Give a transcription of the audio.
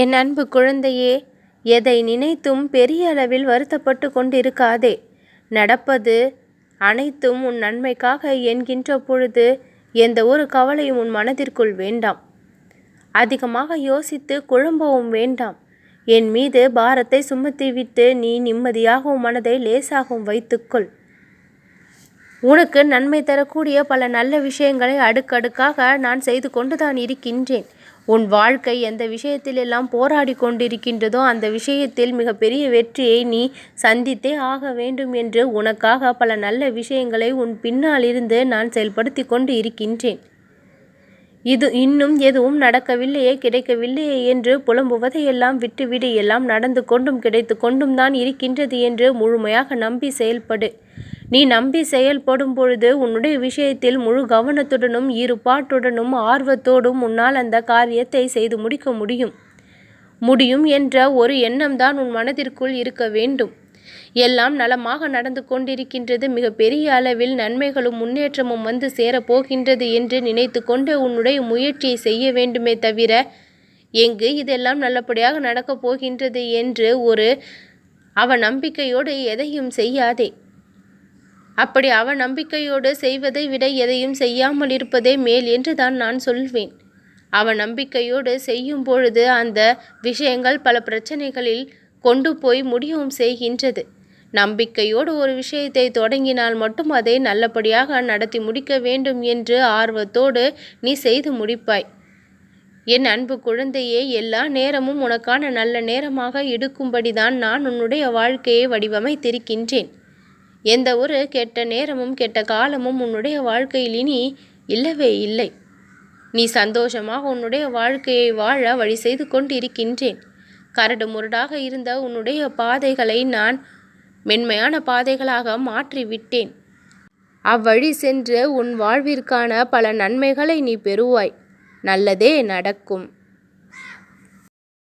என் அன்பு குழந்தையே எதை நினைத்தும் பெரிய அளவில் வருத்தப்பட்டு கொண்டிருக்காதே. நடப்பது அனைத்தும் உன் நன்மைக்காக என்கின்ற பொழுது எந்த ஒரு கவலையும் உன் மனதிற்குள் வேண்டாம். அதிகமாக யோசித்து குழம்பவும் வேண்டாம். என் மீது பாரத்தை சுமத்திவிட்டு நீ நிம்மதியாகவும் மனதை லேசாகவும் வைத்துக்கொள். உனக்கு நன்மை தரக்கூடிய பல நல்ல விஷயங்களை அடுக்கடுக்காக நான் செய்து கொண்டுதான் இருக்கின்றேன். உன் வாழ்க்கை எந்த விஷயத்திலெல்லாம் போராடி கொண்டிருக்கின்றதோ அந்த விஷயத்தில் மிகப்பெரிய வெற்றியை நீ சந்தித்தே ஆக வேண்டும் என்று உனக்காக பல நல்ல விஷயங்களை உன் பின்னால் இருந்து நான் செயல்படுத்தி கொண்டு இருக்கின்றேன். இது இன்னும் எதுவும் நடக்கவில்லையே கிடைக்கவில்லையே என்று புலம்புவதையெல்லாம் விட்டுவிடு. எல்லாம் நடந்து கொண்டும் கிடைத்து கொண்டும் தான் இருக்கின்றது என்று முழுமையாக நம்பி செயல்படு. நீ நம்பி செயல்படும் பொழுது உன்னுடைய விஷயத்தில் முழு கவனத்துடனும் ஈடுபாட்டுடனும் ஆர்வத்தோடும் உன்னால் அந்த காரியத்தை செய்து முடிக்க முடியும். முடியும் என்ற ஒரு எண்ணம்தான் உன் மனதிற்குள் இருக்க வேண்டும். எல்லாம் நலமாக நடந்து கொண்டிருக்கின்றது மிகப்பெரிய அளவில் நன்மைகளும் முன்னேற்றமும் வந்து சேரப்போகின்றது என்று நினைத்து கொண்டு உன்னுடைய முயற்சியை செய்ய வேண்டுமே தவிர எங்கு இதெல்லாம் நல்லபடியாக நடக்கப் போகின்றது என்று ஒரு அவ நம்பிக்கையோடு எதையும் செய்யாதே. அப்படி அவ நம்பிக்கையோடு செய்வதை விட எதையும் செய்யாமல் இருப்பதே மேல் என்று தான் நான் சொல்வேன். அவ நம்பிக்கையோடு செய்யும் பொழுது அந்த விஷயங்கள் பல பிரச்சனைகளில் கொண்டு போய் முடியவும் செய்கின்றது. நம்பிக்கையோடு ஒரு விஷயத்தை தொடங்கினால் மட்டும் அதை நல்லபடியாக நடத்தி முடிக்க வேண்டும் என்று ஆர்வத்தோடு நீ செய்து முடிப்பாய். என் அன்பு குழந்தையே எல்லா நேரமும் உனக்கான நல்ல நேரமாக எடுக்கும்படிதான் நான் உன்னுடைய வாழ்க்கையை வடிவமைத்திருக்கின்றேன். எந்த ஒரு கெட்ட நேரமும் கெட்ட காலமும் உன்னுடைய வாழ்க்கையில் இனி இல்லவே இல்லை. நீ சந்தோஷமாக உன்னுடைய வாழ்க்கையை வாழ வழி செய்து கொண்டிருக்கின்றேன். கரடு முரடாக இருந்த உன்னுடைய பாதைகளை நான் மென்மையான பாதைகளாக மாற்றிவிட்டேன். அவ்வழி சென்று உன் வாழ்விற்கான பல நன்மைகளை நீ பெறுவாய். நல்லதே நடக்கும்.